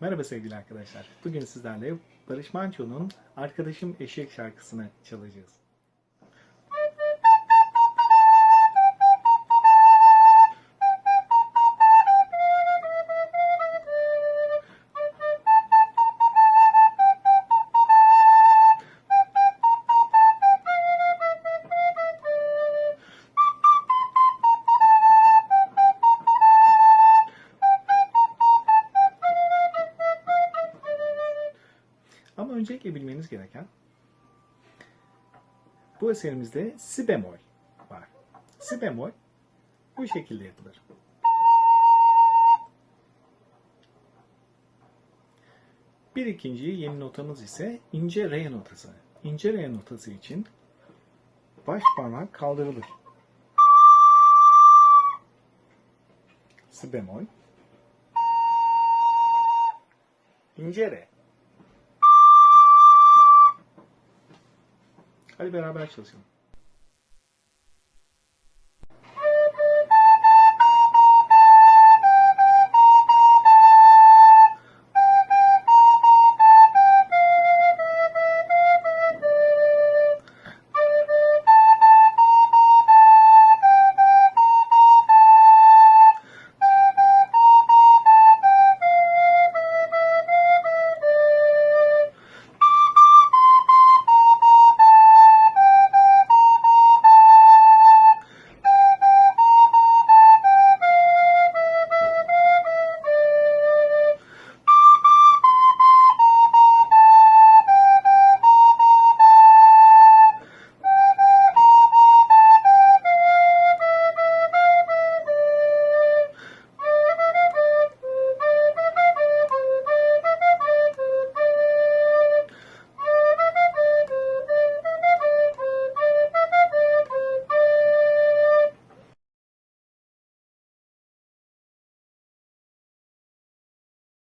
Merhaba sevgili arkadaşlar. Bugün sizlerle Barış Manço'nun Arkadaşım Eşek şarkısını çalacağız. Öncelikle bilmeniz gereken bu eserimizde si bemol var. Si bemol bu şekilde yapılır. Bir ikinci yeni notamız ise ince re notası. İnce re notası için baş parmak kaldırılır. Si bemol. İnce re. liberar a Brasil. Assim.